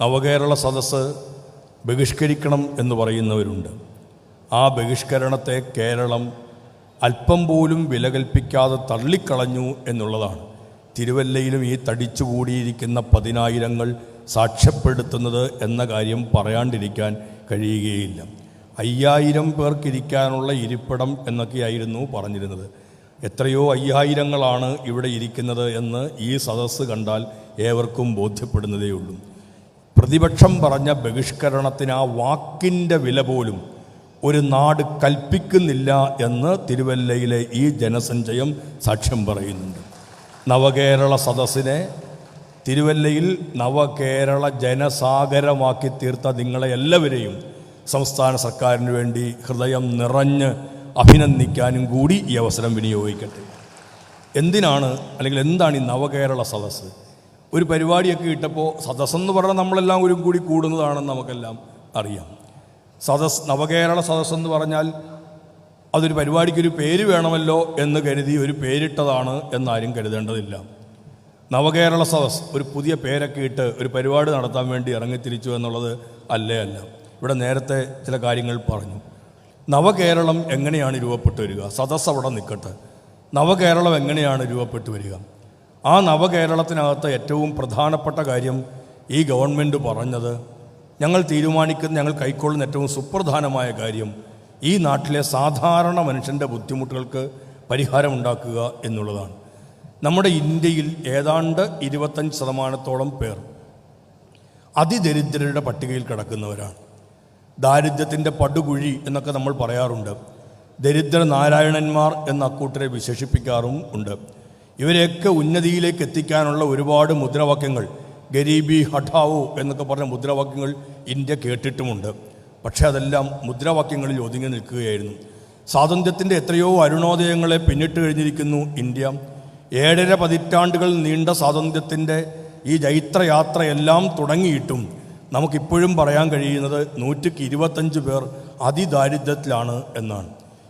നവകേരള സദസ്സ് ബഹിഷ്കരിക്കണം എന്ന് പറയുന്നവരുണ്ട്. ആ ബഹിഷ്കരണത്തെ കേരളം അല്പം പോലും വില കൽപ്പിക്കാതെ തള്ളിക്കളഞ്ഞു എന്നുള്ളതാണ്. തിരുവല്ലയിലും ഈ തടിച്ചുകൂടിയിരിക്കുന്ന പതിനായിരങ്ങൾ സാക്ഷ്യപ്പെടുത്തുന്നത് എന്ന കാര്യം പറയാണ്ടിരിക്കാൻ കഴിയുകയില്ല. അയ്യായിരം പേർക്കിരിക്കാനുള്ള ഇരിപ്പിടം എന്നൊക്കെയായിരുന്നു പറഞ്ഞിരുന്നത്. എത്രയോ അയ്യായിരങ്ങളാണ് ഇവിടെ ഇരിക്കുന്നത് എന്ന് ഈ സദസ്സ് കണ്ടാൽ ഏവർക്കും ബോധ്യപ്പെടുന്നതേയുള്ളൂ. പ്രതിപക്ഷം പറഞ്ഞ ബഹിഷ്കരണത്തിന് ആ വാക്കിന്റെ വില പോലും ഒരു നാട് കൽപ്പിക്കുന്നില്ല എന്ന് തിരുവല്ലയിലെ ഈ ജനസഞ്ചയം സാക്ഷ്യം പറയുന്നുണ്ട്. നവകേരള സദസ്സിനെ തിരുവല്ലയിൽ നവകേരള ജനസാഗരമാക്കി തീർത്ത നിങ്ങളെ എല്ലാവരെയും സംസ്ഥാന സർക്കാരിന് വേണ്ടി ഹൃദയം നിറഞ്ഞ് അഭിനന്ദിക്കാനും കൂടി ഈ അവസരം വിനിയോഗിക്കട്ടെ. എന്തിനാണ് അല്ലെങ്കിൽ എന്താണ് ഈ നവകേരള സദസ്സ്? ഒരു പരിപാടിയൊക്കെ ഇട്ടപ്പോൾ സദസ്സെന്ന് പറഞ്ഞാൽ നമ്മളെല്ലാം ഒരു കൂടി കൂടുന്നതാണെന്ന് നമുക്കെല്ലാം അറിയാം. സദസ് നവകേരള സദസ്സെന്ന് പറഞ്ഞാൽ അതൊരു പരിപാടിക്കൊരു പേര് വേണമല്ലോ എന്ന് കരുതി ഒരു പേരിട്ടതാണ് എന്നാരും കരുതേണ്ടതില്ല. നവകേരള സദസ് ഒരു പുതിയ പേരൊക്കെ ഇട്ട് ഒരു പരിപാടി നടത്താൻ വേണ്ടി ഇറങ്ങിത്തിരിച്ചു എന്നുള്ളത് അല്ലേ അല്ല. ഇവിടെ നേരത്തെ ചില കാര്യങ്ങൾ പറഞ്ഞു. നവകേരളം എങ്ങനെയാണ് രൂപപ്പെട്ടു വരിക? സദസ് അവിടെ നിൽക്കട്ടെ നവകേരളം എങ്ങനെയാണ് രൂപപ്പെട്ടു വരിക? ആ നവകേരളത്തിനകത്ത് ഏറ്റവും പ്രധാനപ്പെട്ട കാര്യം ഈ ഗവൺമെന്റ് പറഞ്ഞത് ഞങ്ങൾ തീരുമാനിക്കുന്ന ഞങ്ങൾ കൈക്കൊള്ളുന്ന ഏറ്റവും സുപ്രധാനമായ കാര്യം ഈ നാട്ടിലെ സാധാരണ മനുഷ്യന്റെ ബുദ്ധിമുട്ടുകൾക്ക് പരിഹാരമുണ്ടാക്കുക എന്നുള്ളതാണ്. നമ്മുടെ ഇന്ത്യയിൽ ഏതാണ്ട് ഇരുപത്തഞ്ച് ശതമാനത്തോളം പേർ അതിദരിദ്രരുടെ പട്ടികയിൽ കിടക്കുന്നവരാണ്. ദാരിദ്ര്യത്തിന്റെ പടുകുഴി എന്നൊക്കെ നമ്മൾ പറയാറുണ്ട്. ദരിദ്ര നാരായണന്മാർ എന്ന അക്കൂട്ടരെ വിശേഷിപ്പിക്കാറും ഉണ്ട്. ഇവരെയൊക്കെ ഉന്നതിയിലേക്ക് എത്തിക്കാനുള്ള ഒരുപാട് മുദ്രാവാക്യങ്ങൾ ഗരീബി ഹഠാവോ എന്നൊക്കെ പറഞ്ഞ മുദ്രാവാക്യങ്ങൾ ഇന്ത്യ കേട്ടിട്ടുമുണ്ട്. പക്ഷേ അതെല്ലാം മുദ്രാവാക്യങ്ങളിൽ ഒതുങ്ങി നിൽക്കുകയായിരുന്നു. സ്വാതന്ത്ര്യത്തിന്റെ എത്രയോ അരുണോദയങ്ങളെ പിന്നിട്ട് കഴിഞ്ഞിരിക്കുന്നു ഇന്ത്യ. ഏഴര പതിറ്റാണ്ടുകൾ നീണ്ട സ്വാതന്ത്ര്യത്തിന്റെ ഈ ജൈത്രയാത്രയെല്ലാം തുടങ്ങിയിട്ടും നമുക്കിപ്പോഴും പറയാൻ കഴിയുന്നത് നൂറ്റിക്ക് ഇരുപത്തഞ്ച് പേർ അതിദാരിദ്ര്യത്തിലാണ് എന്നാണ്.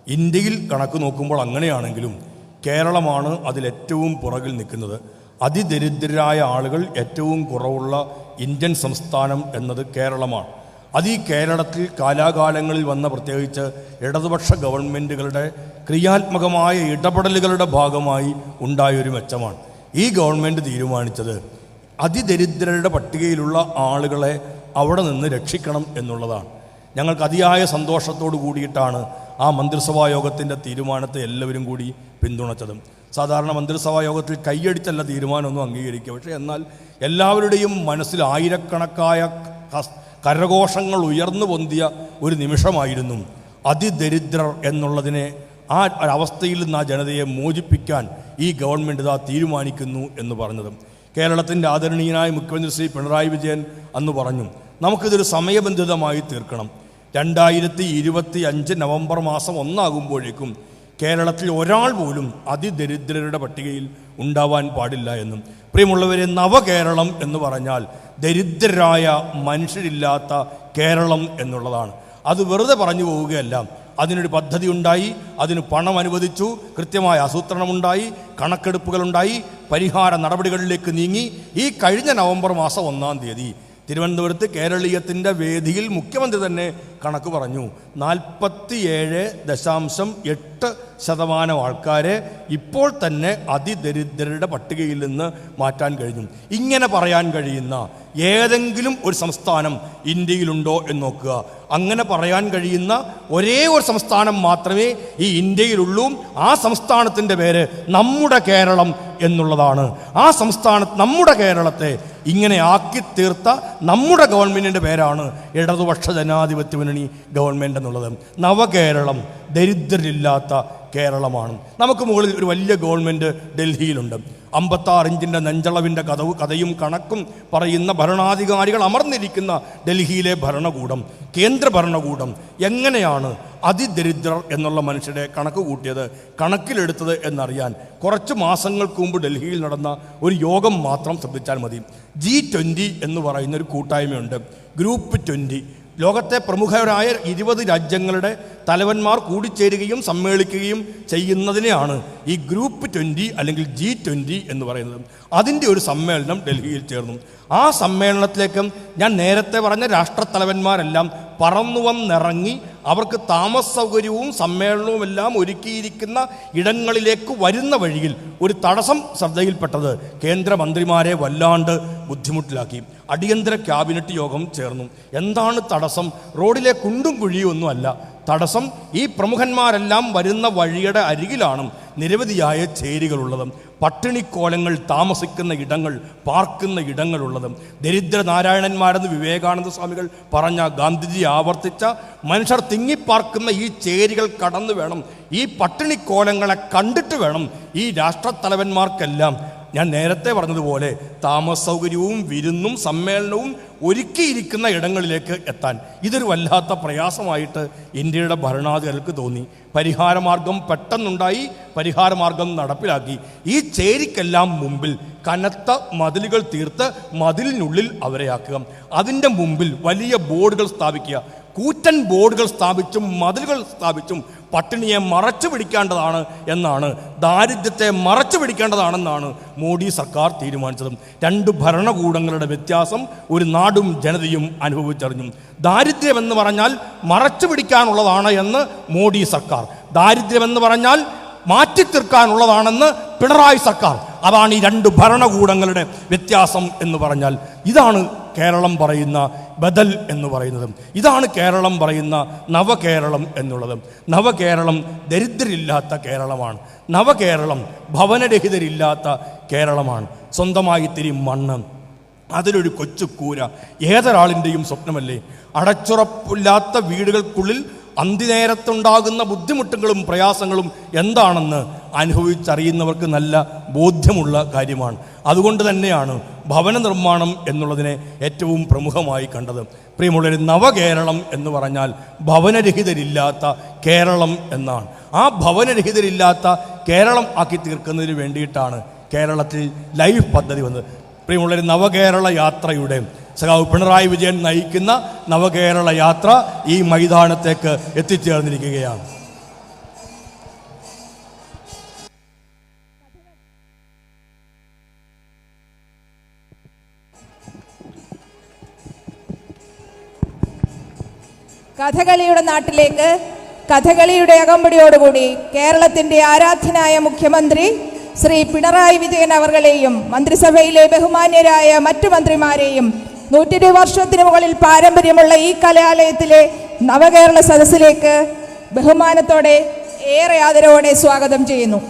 ഇന്ത്യയിൽ കണക്ക് നോക്കുമ്പോൾ അങ്ങനെയാണെങ്കിലും കേരളമാണ് അതിലേറ്റവും പുറകിൽ നിൽക്കുന്നത്. അതിദരിദ്രരായ ആളുകൾ ഏറ്റവും കുറവുള്ള ഇന്ത്യൻ സംസ്ഥാനം എന്നത് കേരളമാണ്. അത് ഈ കേരളത്തിൽ കാലാകാലങ്ങളിൽ വന്ന പ്രത്യേകിച്ച് ഇടതുപക്ഷ ഗവൺമെന്റുകളുടെ ക്രിയാത്മകമായ ഇടപെടലുകളുടെ ഭാഗമായി ഉണ്ടായൊരു മെച്ചമാണ്. ഈ ഗവൺമെന്റ് തീരുമാനിച്ചത് അതിദരിദ്രരുടെ പട്ടികയിലുള്ള ആളുകളെ അവിടെ നിന്ന് രക്ഷിക്കണം എന്നുള്ളതാണ്. ഞങ്ങൾക്ക് അതിയായ സന്തോഷത്തോടു കൂടിയിട്ടാണ് ആ മന്ത്രിസഭാ യോഗത്തിന്റെ തീരുമാനത്തെ എല്ലാവരും കൂടി പിന്തുണച്ചതും. സാധാരണ മന്ത്രിസഭാ യോഗത്തിൽ കൈയടിച്ചല്ല തീരുമാനമൊന്നും അംഗീകരിക്കുക. പക്ഷേ എന്നാൽ എല്ലാവരുടെയും മനസ്സിൽ ആയിരക്കണക്കായ കരഘോഷങ്ങൾ ഉയർന്നു പൊന്തിയ ഒരു നിമിഷമായിരുന്നു. അതിദരിദ്രർ എന്നുള്ളതിനെ ആ അവസ്ഥയിൽ നിന്ന് ആ ജനതയെ മോചിപ്പിക്കാൻ ഈ ഗവൺമെന്റ് ഇതാ തീരുമാനിക്കുന്നു എന്ന് പറഞ്ഞത്. കേരളത്തിന്റെ ആദരണീയനായ മുഖ്യമന്ത്രി ശ്രീ പിണറായി വിജയൻ അന്ന് പറഞ്ഞു നമുക്കിതൊരു സമയബന്ധിതമായി തീർക്കണം. രണ്ടായിരത്തി ഇരുപത്തി അഞ്ച് നവംബർ മാസം ഒന്നാകുമ്പോഴേക്കും കേരളത്തിൽ ഒരാൾ പോലും അതിദരിദ്രരുടെ പട്ടികയിൽ ഉണ്ടാവാൻ പാടില്ല എന്നും. പ്രിയമുള്ളവരെ നവകേരളം എന്ന് പറഞ്ഞാൽ ദരിദ്രരായ മനുഷ്യരില്ലാത്ത കേരളം എന്നുള്ളതാണ്. അത് വെറുതെ പറഞ്ഞു പോവുകയല്ല. അതിനൊരു പദ്ധതി ഉണ്ടായി അതിന് പണം അനുവദിച്ചു കൃത്യമായ ആസൂത്രണമുണ്ടായി കണക്കെടുപ്പുകളുണ്ടായി പരിഹാര നടപടികളിലേക്ക് നീങ്ങി. ഈ കഴിഞ്ഞ നവംബർ മാസം ഒന്നാം തീയതി തിരുവനന്തപുരത്ത് കേരളീയത്തിന്റെ വേദിയിൽ മുഖ്യമന്ത്രി തന്നെ കണക്ക് പറഞ്ഞു. നാൽപ്പത്തിയേഴ് ദശാംശം എട്ട് ശതമാനം ആൾക്കാരെ ഇപ്പോൾ തന്നെ അതിദരിദ്രരുടെ പട്ടികയിൽ നിന്ന് മാറ്റാൻ കഴിഞ്ഞു. ഇങ്ങനെ പറയാൻ കഴിയുന്ന ഏതെങ്കിലും ഒരു സംസ്ഥാനം ഇന്ത്യയിലുണ്ടോ എന്ന് നോക്കുക. അങ്ങനെ പറയാൻ കഴിയുന്ന ഒരേ ഒരു സംസ്ഥാനം മാത്രമേ ഈ ഇന്ത്യയിലുള്ളൂ. ആ സംസ്ഥാനത്തിന്റെ പേര് നമ്മുടെ കേരളം എന്നുള്ളതാണ്. ആ സംസ്ഥാന നമ്മുടെ കേരളത്തെ ഇങ്ങനെ ആക്കി തീർത്ത നമ്മുടെ ഗവൺമെന്റിന്റെ പേരാണ് ഇടതുപക്ഷ ജനാധിപത്യ മുന്നണി ഗവൺമെന്റ് എന്നുള്ളത്. നവകേരളം ദരിദ്രരില്ലാത്ത കേരളമാണ്. നമുക്ക് മുകളിൽ ഒരു വലിയ ഗവൺമെന്റ് ഡൽഹിയിലുണ്ട്. അമ്പത്താറ് ഇഞ്ചിന്റെ നെഞ്ചളവിന്റെ കഥവ് കഥയും കണക്കും പറയുന്ന ഭരണാധികാരികൾ അമർന്നിരിക്കുന്ന ഡൽഹിയിലെ ഭരണകൂടം കേന്ദ്ര ഭരണകൂടം എങ്ങനെയാണ് അതിദരിദ്രർ എന്നുള്ള മനുഷ്യരെ കണക്ക് കൂട്ടിയത് കണക്കിലെടുത്തത് എന്നറിയാൻ കുറച്ച് മാസങ്ങൾക്ക് മുമ്പ് ഡൽഹിയിൽ നടന്ന ഒരു യോഗം മാത്രം ശ്രദ്ധിച്ചാൽ മതി. ജി ട്വന്റി എന്ന് പറയുന്ന ഒരു കൂട്ടായ്മയുണ്ട്. ഗ്രൂപ്പ് ട്വന്റി ലോകത്തെ പ്രമുഖരായ ഇരുപത് രാജ്യങ്ങളുടെ തലവന്മാർ കൂടിച്ചേരുകയും സമ്മേളിക്കുകയും ചെയ്യുന്നതിനെയാണ് ഈ ഗ്രൂപ്പ് ട്വന്റി അല്ലെങ്കിൽ ജി ട്വന്റി എന്ന് പറയുന്നത്. അതിന്റെ ഒരു സമ്മേളനം ഡൽഹിയിൽ ചേർന്നു. ആ സമ്മേളനത്തിലേക്ക് ഞാൻ നേരത്തെ പറഞ്ഞ രാഷ്ട്രത്തലവന്മാരെല്ലാം പറന്നു വന്നിറങ്ങി അവർക്ക് താമസ സൗകര്യവും സമ്മേളനവും എല്ലാം ഒരുക്കിയിരിക്കുന്ന ഇടങ്ങളിലേക്ക് വരുന്ന വഴിയിൽ ഒരു തടസ്സം ശ്രദ്ധയിൽപ്പെട്ടത് കേന്ദ്രമന്ത്രിമാരെ വല്ലാണ്ട് ബുദ്ധിമുട്ടിലാക്കി. അടിയന്തര ക്യാബിനറ്റ് യോഗം ചേർന്നു. എന്താണ് തടസ്സം? റോഡിലെ കുണ്ടും കുഴിയും ഒന്നുമല്ല. തടസ്സം ഈ പ്രമുഖന്മാരെല്ലാം വരുന്ന വഴിയുടെ അരികിലാണ്. നിരവധിയായ ചേരികളുള്ളതും പട്ടിണിക്കോലങ്ങൾ താമസിക്കുന്ന ഇടങ്ങൾ പാർക്കുന്ന ഇടങ്ങളുള്ളതും. ദരിദ്ര നാരായണന്മാരെന്ന് വിവേകാനന്ദ സ്വാമികൾ പറഞ്ഞ ഗാന്ധിജി ആവർത്തിച്ച മനുഷ്യർ തിങ്ങിപ്പാർക്കുന്ന ഈ ചേരികൾ കടന്നു വേണം ഈ പട്ടിണിക്കോലങ്ങളെ കണ്ടിട്ട് വേണം ഈ രാഷ്ട്രത്തലവന്മാർക്കെല്ലാം ഞാൻ നേരത്തെ പറഞ്ഞതുപോലെ താമസ സൗകര്യവും വിരുന്നും സമ്മേളനവും ഒരുക്കിയിരിക്കുന്ന ഇടങ്ങളിലേക്ക് എത്താൻ. ഇതൊരു വല്ലാത്ത പ്രയാസമായിട്ട് ഇന്ത്യയുടെ ഭരണാധികാരികൾക്ക് തോന്നി. പരിഹാരമാർഗം പെട്ടെന്നുണ്ടായി പരിഹാരമാർഗം നടപ്പിലാക്കി. ഈ ചേരിക്കെല്ലാം മുമ്പിൽ കനത്ത മതിലുകൾ തീർത്ത് മതിലിനുള്ളിൽ അവരെ ആക്കുക. അതിന്റെ മുമ്പിൽ വലിയ ബോർഡുകൾ സ്ഥാപിക്കുക. കൂറ്റൻ ബോർഡുകൾ സ്ഥാപിച്ചും മതിലുകൾ സ്ഥാപിച്ചും പട്ടിണിയെ മറച്ചു പിടിക്കേണ്ടതാണ് എന്നാണ് ദാരിദ്ര്യത്തെ മറച്ചു പിടിക്കേണ്ടതാണെന്നാണ് മോഡി സർക്കാർ തീരുമാനിച്ചത്. രണ്ട് ഭരണകൂടങ്ങളുടെ വ്യത്യാസം ഒരു നാടും ജനതയും അനുഭവിച്ചറിഞ്ഞു. ദാരിദ്ര്യമെന്ന് പറഞ്ഞാൽ മറച്ചു പിടിക്കാനുള്ളതാണ് എന്ന് മോഡി സർക്കാർ. ദാരിദ്ര്യമെന്ന് പറഞ്ഞാൽ മാറ്റിത്തീർക്കാനുള്ളതാണെന്ന് പിണറായി സർക്കാർ. അതാണ് ഈ രണ്ട് ഭരണകൂടങ്ങളുടെ വ്യത്യാസം എന്ന് പറഞ്ഞാൽ. ഇതാണ് കേരളം പറയുന്ന ബദൽ എന്ന് പറയുന്നത്. ഇതാണ് കേരളം പറയുന്ന നവകേരളം എന്നുള്ളത്. നവകേരളം ദരിദ്രരില്ലാത്ത കേരളമാണ്. നവകേരളം ഭവനരഹിതരില്ലാത്ത കേരളമാണ്. സ്വന്തമായി ഇത്തിരി മണ്ണ്. അതിലൊരു കൊച്ചു കൂര. ഏതൊരാളിന്റെയും സ്വപ്നമല്ലേ? അടച്ചുറപ്പില്ലാത്ത വീടുകൾക്കുള്ളിൽ അന്തിനേരത്തുണ്ടാകുന്ന ബുദ്ധിമുട്ടുകളും പ്രയാസങ്ങളും എന്താണെന്ന് അനുഭവിച്ചറിയുന്നവർക്ക് നല്ല ബോധ്യമുള്ള കാര്യമാണ്. അതുകൊണ്ട് തന്നെയാണ് ഭവന നിർമ്മാണം എന്നുള്ളതിനെ ഏറ്റവും പ്രമുഖമായി കണ്ടത്. പ്രിയമുള്ളൊരു നവകേരളം എന്ന് പറഞ്ഞാൽ ഭവനരഹിതരില്ലാത്ത കേരളം എന്നാണ്. ആ ഭവനരഹിതരില്ലാത്ത കേരളം ആക്കി തീർക്കുന്നതിന് വേണ്ടിയിട്ടാണ് കേരളത്തിൽ ലൈഫ് പദ്ധതി വന്നത്. പ്രിയമുള്ളൊരു നവകേരള യാത്രയുടെ സഖാവ് പിണറായി വിജയൻ നയിക്കുന്ന നവകേരള യാത്ര ഈ മൈതാനത്തേക്ക് എത്തിച്ചേർന്നിരിക്കുകയാണ്. കഥകളിയുടെ നാട്ടിലേക്ക് കഥകളിയുടെ അകമ്പടിയോടുകൂടി കേരളത്തിന്റെ ആരാധ്യനായ മുഖ്യമന്ത്രി ശ്രീ പിണറായി വിജയൻ അവർകളെയും മന്ത്രിസഭയിലെ ബഹുമാന്യരായ മറ്റു മന്ത്രിമാരെയും നൂറ്റിരു വർഷത്തിന് മുകളിൽ പാരമ്പര്യമുള്ള ഈ കലാലയത്തിലെ നവകേരള സദസ്സിലേക്ക് ബഹുമാനത്തോടെ ഏറെ ആദരവോടെ സ്വാഗതം ചെയ്യുന്നു.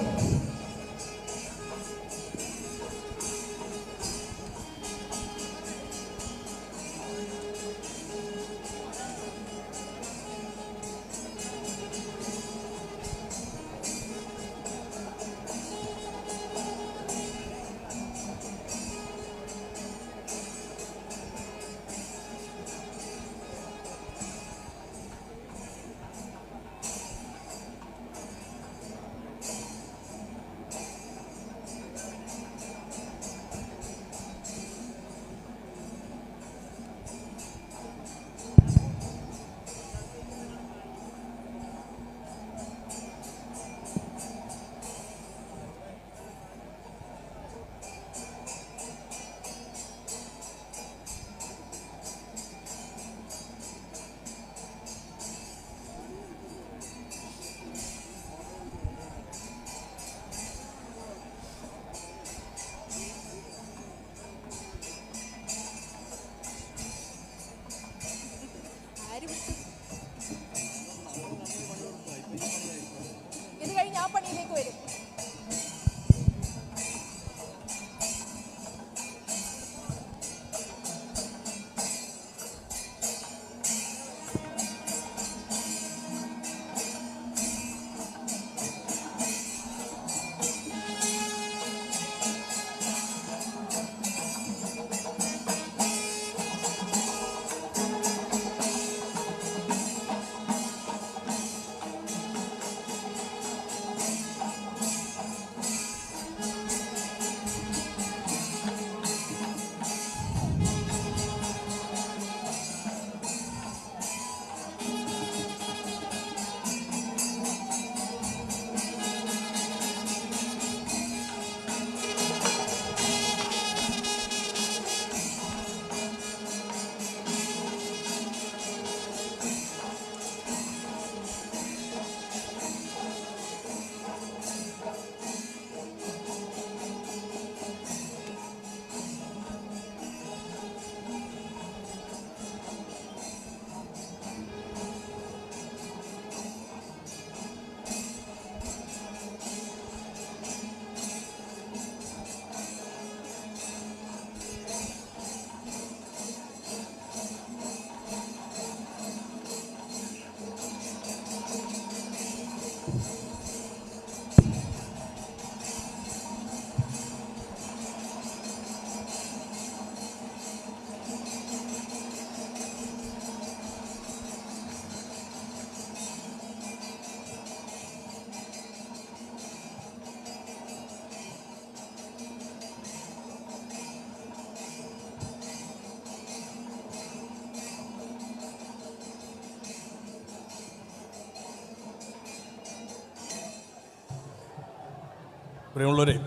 പ്രിയമുള്ളവരെ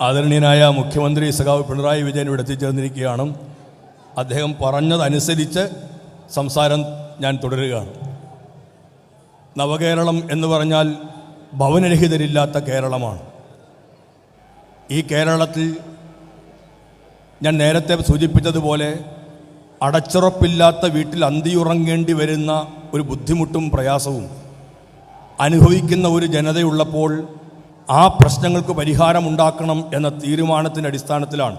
ആദരണീയനായ മുഖ്യമന്ത്രി സഖാവ് പിണറായി വിജയൻ ഇവിടെ എത്തിച്ചേർന്നിരിക്കുകയാണ്. അദ്ദേഹം പറഞ്ഞതനുസരിച്ച് സംസാരം ഞാൻ തുടരുകയാണ്. നവകേരളം എന്ന് പറഞ്ഞാൽ ഭവനരഹിതരില്ലാത്ത കേരളമാണ്. ഈ കേരളത്തിൽ ഞാൻ നേരത്തെ സൂചിപ്പിച്ചതുപോലെ അടച്ചുറപ്പില്ലാത്ത വീട്ടിൽ അന്തിയുറങ്ങേണ്ടി വരുന്ന ഒരു ബുദ്ധിമുട്ടും പ്രയാസവും അനുഭവിക്കുന്ന ഒരു ജനതയുള്ളപ്പോൾ ആ പ്രശ്നങ്ങൾക്ക് പരിഹാരമുണ്ടാക്കണം എന്ന തീരുമാനത്തിന്റെ അടിസ്ഥാനത്തിലാണ്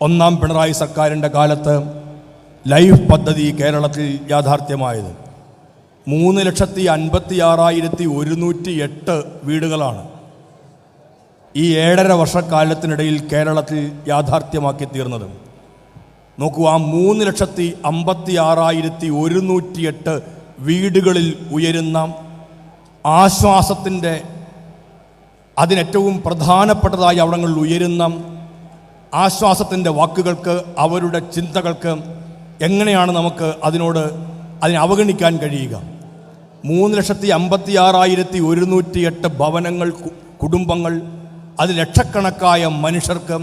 ഒന്നാം പിണറായി സർക്കാരിന്റെ കാലത്ത് ലൈഫ് പദ്ധതി കേരളത്തിൽ യാഥാർത്ഥ്യമായത്. മൂന്ന് ലക്ഷത്തി അൻപത്തി ആറായിരത്തി ഒരുന്നൂറ്റി എട്ട് വീടുകളാണ് ഈ ഏഴര വർഷക്കാലത്തിനിടയിൽ കേരളത്തിൽ യാഥാർത്ഥ്യമാക്കി തീർന്നത്. നോക്കൂ ആ മൂന്ന് ലക്ഷത്തി അമ്പത്തി ആറായിരത്തി ഒരുന്നൂറ്റിയെട്ട് വീടുകളിൽ ഉയരുന്ന ആശ്വാസത്തിന്റെ അതിനേറ്റവും പ്രധാനപ്പെട്ടതായി അവിടങ്ങളിൽ ഉയരുന്ന ആശ്വാസത്തിന്റെ വാക്കുകൾക്ക് അവരുടെ ചിന്തകൾക്ക് എങ്ങനെയാണ് നമുക്ക് അതിനോട് അതിനെ അവഗണിക്കാൻ കഴിയുക? മൂന്ന് ലക്ഷത്തി അമ്പത്തി ആറായിരത്തി ഒരുന്നൂറ്റി എട്ട് ഭവനങ്ങൾ കുടുംബങ്ങൾ അത് ലക്ഷക്കണക്കായ മനുഷ്യർക്ക്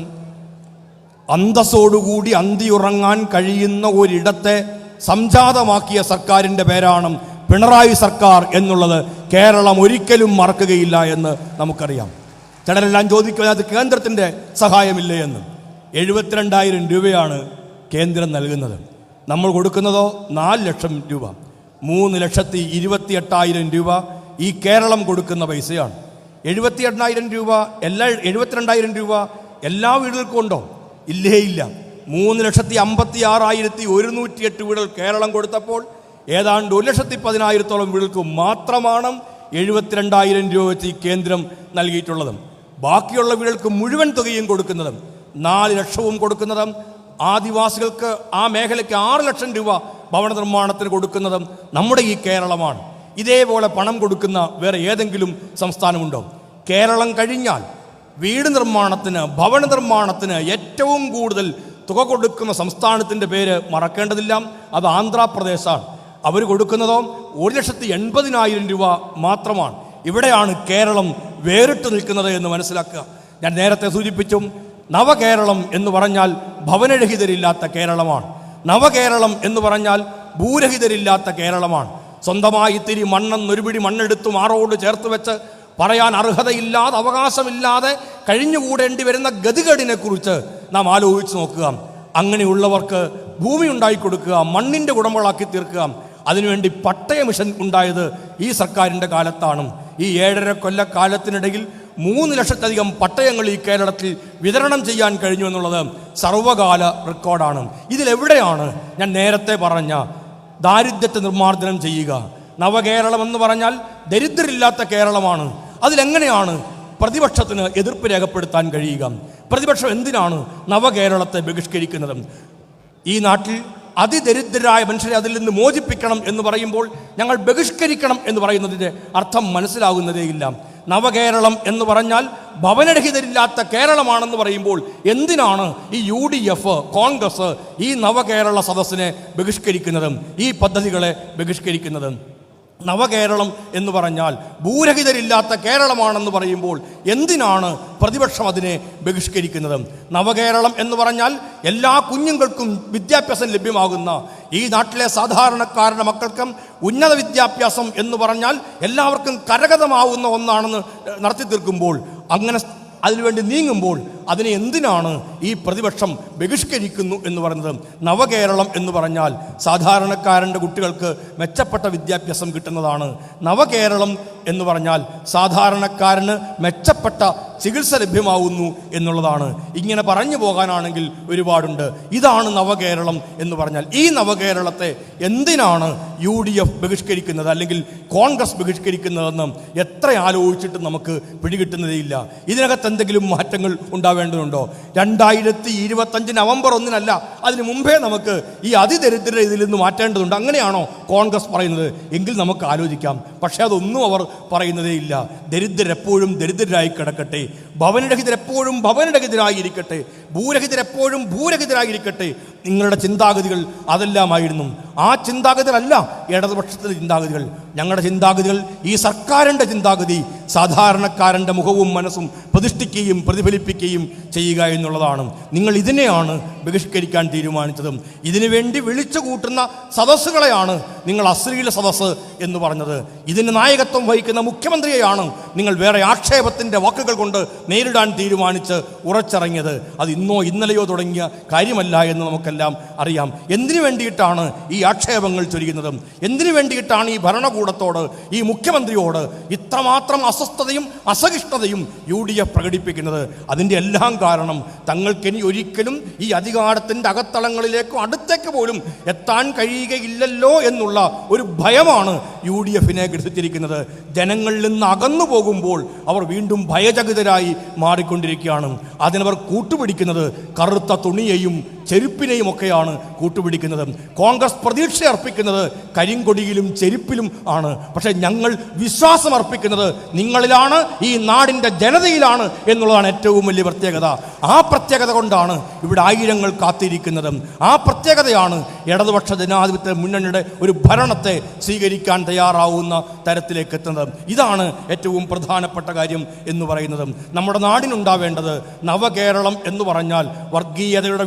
അന്തസ്സോടുകൂടി അന്തിയുറങ്ങാൻ കഴിയുന്ന ഒരിടത്തെ സംജാതമാക്കിയ സർക്കാരിന്റെ പേരാണ് പിണറായി സർക്കാർ എന്നുള്ളത് കേരളം ഒരിക്കലും മറക്കുകയില്ല എന്ന് നമുക്കറിയാം. ചിലരെല്ലാം ചോദിക്കുന്നത് അത് കേന്ദ്രത്തിന്റെ സഹായമില്ലേ എന്ന്. എഴുപത്തിരണ്ടായിരം രൂപയാണ് കേന്ദ്രം നൽകുന്നത്. നമ്മൾ കൊടുക്കുന്നതോ നാല് ലക്ഷം രൂപ. മൂന്ന് ലക്ഷത്തി ഇരുപത്തി എട്ടായിരം രൂപ ഈ കേരളം കൊടുക്കുന്ന പൈസയാണ്. എഴുപത്തി എണ്ണായിരം രൂപ എല്ലാ എഴുപത്തിരണ്ടായിരം രൂപ എല്ലാ വീടുകൾക്കും ഉണ്ടോ? ഇല്ലേ ഇല്ല. മൂന്ന് ലക്ഷത്തി അമ്പത്തി ആറായിരത്തി ഒരുന്നൂറ്റി എട്ട് വീടുകൾ കേരളം കൊടുത്തപ്പോൾ ഏതാണ്ട് ഒരു ലക്ഷത്തി പതിനായിരത്തോളം വീടുകൾക്ക് മാത്രമാണ് എഴുപത്തിരണ്ടായിരം രൂപ വെച്ച് ഈ കേന്ദ്രം നൽകിയിട്ടുള്ളതും. ബാക്കിയുള്ള വീടുകൾക്ക് മുഴുവൻ തുകയും കൊടുക്കുന്നതും നാല് ലക്ഷവും കൊടുക്കുന്നതും ആദിവാസികൾക്ക് ആ മേഖലയ്ക്ക് ആറ് ലക്ഷം രൂപ ഭവന നിർമ്മാണത്തിന് കൊടുക്കുന്നതും നമ്മുടെ ഈ കേരളമാണ്. ഇതേപോലെ പണം കൊടുക്കുന്ന വേറെ ഏതെങ്കിലും സംസ്ഥാനമുണ്ടോ? കേരളം കഴിഞ്ഞാൽ വീട് നിർമ്മാണത്തിന് ഭവന നിർമ്മാണത്തിന് ഏറ്റവും കൂടുതൽ തുക കൊടുക്കുന്ന സംസ്ഥാനത്തിന്റെ പേര് മറക്കേണ്ടതില്ല. അത് ആന്ധ്രാപ്രദേശാണ്. അവർ കൊടുക്കുന്നതോ ഒരു ലക്ഷത്തി എൺപതിനായിരം രൂപ മാത്രമാണ്. ഇവിടെയാണ് കേരളം വേറിട്ട് നിൽക്കുന്നത് എന്ന് മനസ്സിലാക്കുക. ഞാൻ നേരത്തെ സൂചിപ്പിച്ചു നവകേരളം എന്ന് പറഞ്ഞാൽ ഭവനരഹിതരില്ലാത്ത കേരളമാണ്. നവകേരളം എന്ന് പറഞ്ഞാൽ ഭൂരഹിതരില്ലാത്ത കേരളമാണ്. സ്വന്തമായി ഇത്തിരി മണ്ണെന്നൊരുപിടി മണ്ണെടുത്ത് മാറോട് ചേർത്ത് വെച്ച് പറയാൻ അർഹതയില്ലാതെ അവകാശമില്ലാതെ കഴിഞ്ഞുകൂടേണ്ടി വരുന്ന ഗതികേടിനെക്കുറിച്ച് നാം ആലോചിച്ച് നോക്കുക. അങ്ങനെയുള്ളവർക്ക് ഭൂമി ഉണ്ടാക്കി കൊടുക്കുക മണ്ണിന്റെ ഉടമകളാക്കി തീർക്കുക അതിനുവേണ്ടി പട്ടയ മിഷൻ ഉണ്ടായത് ഈ സർക്കാരിന്റെ കാലത്താണ്. ഈ ഏഴര കൊല്ലക്കാലത്തിനിടയിൽ മൂന്ന് ലക്ഷത്തധികം പട്ടയങ്ങൾ ഈ കേരളത്തിൽ വിതരണം ചെയ്യാൻ കഴിഞ്ഞു എന്നുള്ളത് സർവകാല റെക്കോർഡാണ്. ഇതിലെവിടെയാണ് ഞാൻ നേരത്തെ പറഞ്ഞ ദാരിദ്ര്യത്തെ നിർമ്മാർജനം ചെയ്യുക? നവകേരളം എന്ന് പറഞ്ഞാൽ ദരിദ്രരില്ലാത്ത കേരളമാണ്. അതിലെങ്ങനെയാണ് പ്രതിപക്ഷത്തിന് എതിർപ്പ് രേഖപ്പെടുത്താൻ കഴിയുക? പ്രതിപക്ഷം എന്തിനാണ് നവകേരളത്തെ ബഹിഷ്കരിക്കുന്നത്? ഈ നാട്ടിൽ അതിദരിദ്രരായ മനുഷ്യരെ അതിൽ നിന്ന് മോചിപ്പിക്കണം എന്ന് പറയുമ്പോൾ ഞങ്ങൾ ബഹിഷ്കരിക്കണം എന്ന് പറയുന്നതിന്റെ അർത്ഥം മനസ്സിലാകുന്നതേയില്ല. നവകേരളം എന്ന് പറഞ്ഞാൽ ഭവനരഹിതരില്ലാത്ത കേരളമാണെന്ന് പറയുമ്പോൾ എന്തിനാണ് ഈ യു ഡി എഫ് കോൺഗ്രസ് ഈ നവകേരള സദസ്സിനെ ബഹിഷ്കരിക്കുന്നതും ഈ പദ്ധതികളെ ബഹിഷ്കരിക്കുന്നതും? നവകേരളം എന്ന് പറഞ്ഞാൽ ഭൂരഹിതരില്ലാത്ത കേരളമാണെന്ന് പറയുമ്പോൾ എന്തിനാണ് പ്രതിപക്ഷം അതിനെ ബഹിഷ്കരിക്കുന്നത്? നവകേരളം എന്ന് പറഞ്ഞാൽ എല്ലാ കുഞ്ഞുങ്ങൾക്കും വിദ്യാഭ്യാസം ലഭ്യമാകുന്ന ഈ നാട്ടിലെ സാധാരണക്കാരുടെ മക്കൾക്കും ഉന്നത വിദ്യാഭ്യാസം എന്ന് പറഞ്ഞാൽ എല്ലാവർക്കും കരഗതമാവുന്ന ഒന്നാണെന്ന് നടത്തി തീർക്കുമ്പോൾ അങ്ങനെ അതിനുവേണ്ടി നീങ്ങുമ്പോൾ അതിനെ എന്തിനാണ് ഈ പ്രതിപക്ഷം ബഹിഷ്കരിക്കുന്നു എന്ന് പറയുന്നത്? നവകേരളം എന്ന് പറഞ്ഞാൽ സാധാരണക്കാരന്റെ കുട്ടികൾക്ക് മെച്ചപ്പെട്ട വിദ്യാഭ്യാസം കിട്ടുന്നതാണ്. നവകേരളം എന്ന് പറഞ്ഞാൽ സാധാരണക്കാരന് മെച്ചപ്പെട്ട ചികിത്സ ലഭ്യമാവുന്നു എന്നുള്ളതാണ്. ഇങ്ങനെ പറഞ്ഞു പോകാനാണെങ്കിൽ ഒരുപാടുണ്ട്. ഇതാണ് നവകേരളം എന്ന് പറഞ്ഞാൽ. ഈ നവകേരളത്തെ എന്തിനാണ് യു ഡി എഫ് ബഹിഷ്കരിക്കുന്നത്? അല്ലെങ്കിൽ കോൺഗ്രസ് ബഹിഷ്കരിക്കുന്നതെന്ന് എത്ര ആലോചിച്ചിട്ട് നമുക്ക് പിടികിട്ടുന്നതേയില്ല. ഇതിനകത്ത് എന്തെങ്കിലും മാറ്റങ്ങൾ ഉണ്ടാവേണ്ടതുണ്ടോ രണ്ടായിരത്തി ഇരുപത്തഞ്ച് നവംബർ ഒന്നിനല്ല അതിന് മുമ്പേ നമുക്ക് ഈ അതിദരിദ്ര ഇതിൽ നിന്ന് മാറ്റേണ്ടതുണ്ട്. അങ്ങനെയാണോ കോൺഗ്രസ് പറയുന്നത്? എങ്കിൽ നമുക്ക് ആലോചിക്കാം. പക്ഷേ അതൊന്നും അവർ പറയുന്നതേ ഇല്ല. ദരിദ്രരെപ്പോഴും ദരിദ്രരായി കിടക്കട്ടെ. ഭവനരഹിതരെപ്പോഴും ഭവനരഹിതരായിരിക്കട്ടെ. ഭൂരഹിതരെപ്പോഴും ഭൂരഹിതരായിരിക്കട്ടെ. നിങ്ങളുടെ ചിന്താഗതികൾ അതെല്ലാമായിരുന്നു. ആ ചിന്താഗതികളല്ല ഇടതുപക്ഷത്തിന്റെ ചിന്താഗതികൾ. ഞങ്ങളുടെ ചിന്താഗതികൾ ഈ സർക്കാരിന്റെ ചിന്താഗതി സാധാരണക്കാരന്റെ മുഖവും മനസ്സും പ്രതിഷ്ഠിക്കുകയും പ്രതിഫലിപ്പിക്കുകയും ചെയ്യുക എന്നുള്ളതാണ്. നിങ്ങൾ ഇതിനെയാണ് ബഹിഷ്കരിക്കാൻ തീരുമാനിച്ചതും. ഇതിനുവേണ്ടി വിളിച്ചു കൂട്ടുന്ന സദസ്സുകളെയാണ് നിങ്ങൾ അശ്ലീല സദസ്സ് എന്ന് പറഞ്ഞത്. ഇതിന് നായകത്വം വഹിക്കുന്ന മുഖ്യമന്ത്രിയെയാണ് നിങ്ങൾ വേറെ ആക്ഷേപത്തിന്റെ വാക്കുകൾ കൊണ്ട് നേരിടാൻ തീരുമാനിച്ച് ഉറച്ചിറങ്ങിയത്. അത് ഇന്നോ ഇന്നലെയോ തുടങ്ങിയ കാര്യമല്ല എന്ന് നമുക്കെല്ലാം അറിയാം. എന്തിനു വേണ്ടിയിട്ടാണ് ഈ ആക്ഷേപങ്ങൾ ചൊരിയുന്നതും? എന്തിനു വേണ്ടിയിട്ടാണ് ഈ ഭരണകൂടത്തോട് ഈ മുഖ്യമന്ത്രിയോട് ഇത്രമാത്രം അസ്വസ്ഥതയും അസഹിഷ്ണുതയും യു ഡി എഫ് പ്രകടിപ്പിക്കുന്നത്? അതിന്റെ എല്ലാം കാരണം തങ്ങൾക്കിനി ഒരിക്കലും ഈ അധികാരത്തിന്റെ അകത്തളങ്ങളിലേക്കും അടുത്തേക്ക് പോലും എത്താൻ കഴിയുകയില്ലല്ലോ എന്നുള്ള ഒരു ഭയമാണ് യു ഡി എഫിനെ ഗ്രസിച്ചിരിക്കുന്നത് ജനങ്ങളിൽ നിന്ന് അകന്നു പോകുമ്പോൾ അവർ വീണ്ടും ഭയചകിതരായി മാറിക്കൊണ്ടിരിക്കുകയാണ്. അതിനവർ കൂട്ടുപിടിക്കുന്നത് കറുത്ത തുണിയെയും ചെരുപ്പിനെയും ഒക്കെയാണ് കൂട്ടുപിടിക്കുന്നത്. കോൺഗ്രസ് പ്രതീക്ഷ അർപ്പിക്കുന്നത് കരിങ്കൊടിയിലും ചെരുപ്പിലും ആണ്. പക്ഷേ ഞങ്ങൾ വിശ്വാസം അർപ്പിക്കുന്നത് നിങ്ങളിലാണ് ഈ നാടിന്റെ ജനതയിലാണ് എന്നുള്ളതാണ് ഏറ്റവും വലിയ പ്രത്യേകത. ആ പ്രത്യേകത കൊണ്ടാണ് ഇവിടെ ആയിരങ്ങൾ കാത്തിരിക്കുന്നത്. ആ പ്രത്യേകതയാണ് ഇടതുപക്ഷ ജനാധിപത്യ മുന്നണിയുടെ ഒരു ഭരണത്തെ സ്വീകരിക്കാൻ തയ്യാറാവുന്ന തരത്തിലേക്ക് എത്തുന്നത്. ഇതാണ് ഏറ്റവും പ്രധാനപ്പെട്ട കാര്യം എന്ന് പറയുന്നത്. നമ്മുടെ നാടിനുണ്ടാവേണ്ടത് നവകേരളം എന്ന് പറഞ്ഞാൽ വർഗീയതയുടെ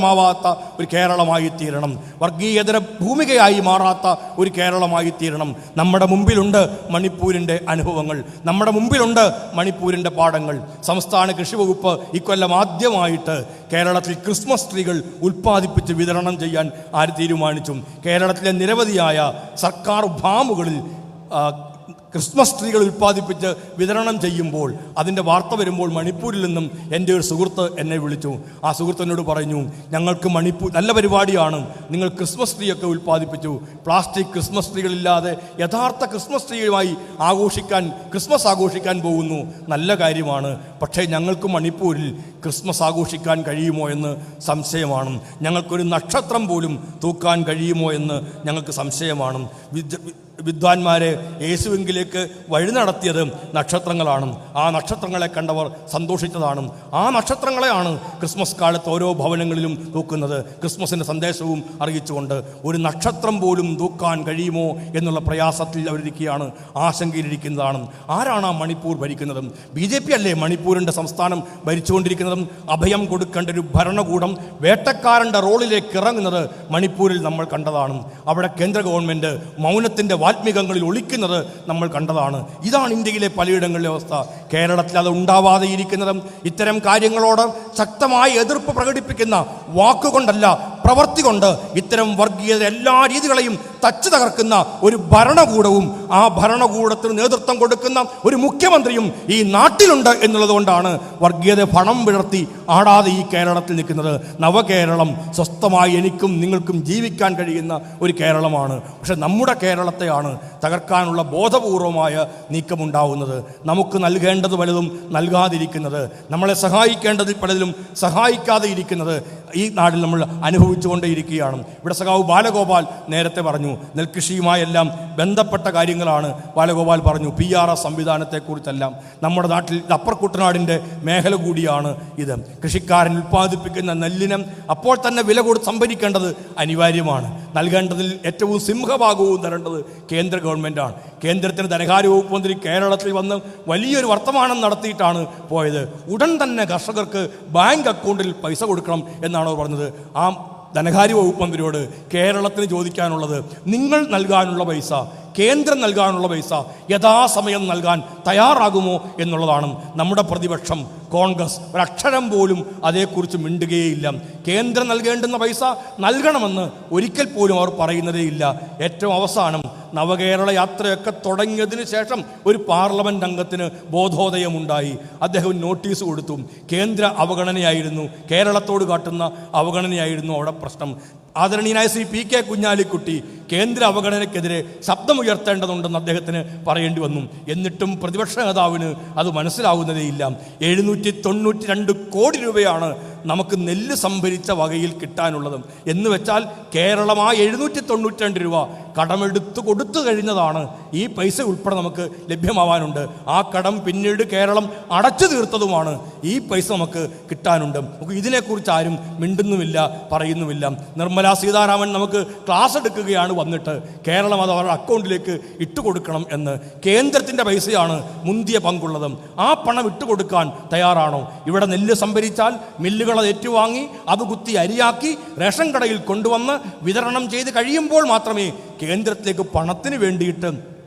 വിളനിലമാവാത്ത ഒരു കേരളമായി തീരണം വർഗീയതര ഭൂമികയായി മാറാത്ത ഒരു കേരളമായി തീരണം നമ്മുടെ മുമ്പിലുണ്ട് മണിപ്പൂരിന്റെ അനുഭവങ്ങൾ. നമ്മുടെ മുമ്പിലുണ്ട് മണിപ്പൂരിന്റെ പാഠങ്ങൾ. സംസ്ഥാന കൃഷി വകുപ്പ് ഇക്കൊല്ലം ആദ്യമായിട്ട് കേരളത്തിൽ ക്രിസ്മസ് ട്രീകൾ ഉൽപ്പാദിപ്പിച്ച് വിതരണം ചെയ്യാൻ ആര് തീരുമാനിച്ചു. കേരളത്തിലെ നിരവധിയായ സർക്കാർ ഫാമുകളിൽ ക്രിസ്മസ് ട്രീകൾ ഉൽപ്പാദിപ്പിച്ച് വിതരണം ചെയ്യുമ്പോൾ അതിന്റെ വാർത്ത വരുമ്പോൾ മണിപ്പൂരിൽ നിന്നും എന്റെ ഒരു സുഹൃത്ത് എന്നെ വിളിച്ചു. ആ സുഹൃത്തിനോട് പറഞ്ഞു ഞങ്ങൾക്ക് മണിപ്പൂർ നല്ല പരിപാടിയാണ്. നിങ്ങൾ ക്രിസ്മസ് ട്രീയൊക്കെ ഉൽപ്പാദിപ്പിച്ചു. പ്ലാസ്റ്റിക് ക്രിസ്മസ് ട്രീകളില്ലാതെ യഥാർത്ഥ ക്രിസ്മസ് ട്രീയുമായി ആഘോഷിക്കാൻ ക്രിസ്മസ് ആഘോഷിക്കാൻ പോകുന്നു. നല്ല കാര്യമാണ്. പക്ഷേ ഞങ്ങൾക്ക് മണിപ്പൂരിൽ ക്രിസ്മസ് ആഘോഷിക്കാൻ കഴിയുമോ എന്ന് സംശയമാണ്. ഞങ്ങൾക്കൊരു നക്ഷത്രം പോലും തൂക്കാൻ കഴിയുമോ എന്ന് ഞങ്ങൾക്ക് സംശയമാണ്. വിദ്വാൻമാരെ യേശുവിങ്കിലേക്ക് വഴി നടത്തിയത് നക്ഷത്രങ്ങളാണ് ആ നക്ഷത്രങ്ങളെ കണ്ടവർ സന്തോഷിച്ചതാണ് ആ നക്ഷത്രങ്ങളെയാണ് ക്രിസ്മസ് കാലത്ത് ഓരോ ഭവനങ്ങളിലും തൂക്കുന്നത്. ക്രിസ്മസിന്റെ സന്ദേശവും അറിയിച്ചുകൊണ്ട് ഒരു നക്ഷത്രം പോലും തൂക്കാൻ കഴിയുമോ എന്നുള്ള പ്രയാസത്തിൽ അവരിരിക്കുകയാണ് ആശങ്കയിലിരിക്കുന്നതാണ് ആരാണ് ആ മണിപ്പൂർ ഭരിക്കുന്നതും? ബി ജെ പി അല്ലേ മണിപ്പൂരിന്റെ സംസ്ഥാനം ഭരിച്ചുകൊണ്ടിരിക്കുന്നതും? അഭയം കൊടുക്കേണ്ട ഒരു ഭരണകൂടം വേട്ടക്കാരന്റെ റോളിലേക്ക് ഇറങ്ങുന്നത് മണിപ്പൂരിൽ നമ്മൾ കണ്ടതാണ് അവിടെ കേന്ദ്ര ഗവൺമെന്റ് മൗനത്തിന്റെ വാത്മികങ്ങളിൽ ഒളിക്കുന്നത് നമ്മൾ കണ്ടതാണ്. ഇതാണ് ഇന്ത്യയിലെ പലയിടങ്ങളിലെ അവസ്ഥ. കേരളത്തിൽ അത് ഉണ്ടാവാതെ ഇരിക്കുന്നതും ഇത്തരം കാര്യങ്ങളോട് ശക്തമായി എതിർപ്പ് പ്രകടിപ്പിക്കുന്ന വാക്കുകൊണ്ടല്ല പ്രവർത്തി കൊണ്ട് ഇത്തരം വർഗീയത എല്ലാ രീതികളെയും തച്ചു തകർക്കുന്ന ഒരു ഭരണകൂടവും ആ ഭരണകൂടത്തിന് നേതൃത്വം കൊടുക്കുന്ന ഒരു മുഖ്യമന്ത്രിയും ഈ നാട്ടിലുണ്ട് എന്നുള്ളതുകൊണ്ടാണ് വർഗീയത പണം വിടർത്തി ആടാതെ ഈ കേരളത്തിൽ നിൽക്കുന്നത്. നവകേരളം സ്വസ്ഥമായി എനിക്കും നിങ്ങൾക്കും ജീവിക്കാൻ കഴിയുന്ന ഒരു കേരളമാണ്. പക്ഷെ നമ്മുടെ കേരളത്തെയാണ് തകർക്കാനുള്ള ബോധപൂർവമായ നീക്കമുണ്ടാവുന്നത്. നമുക്ക് നൽകേണ്ടത് പലതും നൽകാതിരിക്കുന്നത് നമ്മളെ സഹായിക്കേണ്ടതിൽ പലതിലും സഹായിക്കാതെ ഇരിക്കുന്നത് ഈ നാട്ടിൽ നമ്മൾ അനുഭവിച്ചുകൊണ്ടേയിരിക്കുകയാണ്. ഇവിടെ സഖാവ് ബാലഗോപാൽ നേരത്തെ പറഞ്ഞു നെൽകൃഷിയുമായെല്ലാം ബന്ധപ്പെട്ട കാര്യങ്ങളാണ് ബാലഗോപാൽ പറഞ്ഞു പി ആർ എസ് സംവിധാനത്തെക്കുറിച്ചെല്ലാം. നമ്മുടെ നാട്ടിൽ അപ്പർ കുട്ടനാടിന്റെ മേഖല കൂടിയാണ് ഇത്. കൃഷിക്കാരൻ ഉൽപ്പാദിപ്പിക്കുന്ന നെല്ലിനം അപ്പോൾ തന്നെ വില കൊടുത്ത് സംഭരിക്കേണ്ടത് അനിവാര്യമാണ്. നൽകേണ്ടതിൽ ഏറ്റവും സിംഹഭാഗവും തരേണ്ടത് കേന്ദ്ര ഗവൺമെന്റാണ് കേന്ദ്രത്തിന് ധനകാര്യ വകുപ്പ് മന്ത്രി കേരളത്തിൽ വന്ന് വലിയൊരു വർത്തമാനം നടത്തിയിട്ടാണ് പോയത്. ഉടൻ തന്നെ കർഷകർക്ക് ബാങ്ക് അക്കൗണ്ടിൽ പൈസ കൊടുക്കണം എന്നാണ് പറഞ്ഞത്. ആ ധനകാര്യ വകുപ്പ് മന്ത്രിയോട് കേരളത്തിന് ചോദിക്കാനുള്ളത് നിങ്ങൾ നൽകാനുള്ള പൈസ കേന്ദ്രം നൽകാനുള്ള പൈസ യഥാസമയം നൽകാൻ തയ്യാറാകുമോ എന്നുള്ളതാണ് നമ്മുടെ പ്രതിപക്ഷം കോൺഗ്രസ് ഒരക്ഷരം പോലും അതേക്കുറിച്ച് മിണ്ടുകയേയില്ല. കേന്ദ്രം നൽകേണ്ടുന്ന പൈസ നൽകണമെന്ന് ഒരിക്കൽ പോലും അവർ പറയുന്നതേയില്ല ഏറ്റവും അവസാനം നവകേരള യാത്രയൊക്കെ തുടങ്ങിയതിന് ശേഷം ഒരു പാർലമെന്റ് അംഗത്തിന് ബോധോദയമുണ്ടായി. അദ്ദേഹം നോട്ടീസ് കൊടുത്തു. കേന്ദ്ര അവഗണനയായിരുന്നു. കേരളത്തോട് കാട്ടുന്ന അവഗണനയായിരുന്നു അവിടെ പ്രശ്നം. ആദരണീയനായ ശ്രീ പി കെ കുഞ്ഞാലിക്കുട്ടി കേന്ദ്ര അവഗണനയ്ക്കെതിരെ ശബ്ദമുയർത്തേണ്ടതുണ്ടെന്ന് അദ്ദേഹത്തിന് പറയേണ്ടി വന്നു. എന്നിട്ടും പ്രതിപക്ഷ നേതാവിന് അത് മനസ്സിലാവുന്നതേയില്ല. എഴുന്നൂറ്റി തൊണ്ണൂറ്റി രണ്ട് കോടി രൂപയാണ് നമുക്ക് നെല്ല് സംഭരിച്ച വകയിൽ കിട്ടാനുള്ളതും. എന്ന് വെച്ചാൽ കേരളം എഴുന്നൂറ്റി തൊണ്ണൂറ്റി രണ്ട് രൂപ കടമെടുത്ത് കൊടുത്തു കഴിഞ്ഞതാണ്. ഈ പൈസ ഉൾപ്പെടെ നമുക്ക് ലഭ്യമാവാനുണ്ട്. ആ കടം പിന്നീട് കേരളം അടച്ചു തീർത്തതുമാണ്. ഈ പൈസ നമുക്ക് കിട്ടാനുണ്ട്. നമുക്ക് ഇതിനെക്കുറിച്ച് ആരും മിണ്ടുന്നുമില്ല പറയുന്നുമില്ല. നിർമ്മലാ സീതാരാമൻ നമുക്ക് ക്ലാസ് എടുക്കുകയാണ് വന്നിട്ട് കേരളം അത് അവരുടെ അക്കൗണ്ടിലേക്ക് ഇട്ടുകൊടുക്കണം എന്ന്. കേന്ദ്രത്തിന്റെ പൈസയാണ് മുന്തിയ പങ്കുള്ളതും. ആ പണം ഇട്ടുകൊടുക്കാൻ തയ്യാറാണോ? ഇവിടെ നെല്ല് സംഭരിച്ചാൽ മില്ലുകൾ അത് ഏറ്റുവാങ്ങി അത് കുത്തി അരിയാക്കി റേഷൻ കടയിൽ കൊണ്ടുവന്ന് വിതരണം ചെയ്ത് കഴിയുമ്പോൾ മാത്രമേ കേന്ദ്രത്തിലേക്ക് പണത്തിന് വേണ്ടിയിട്ട്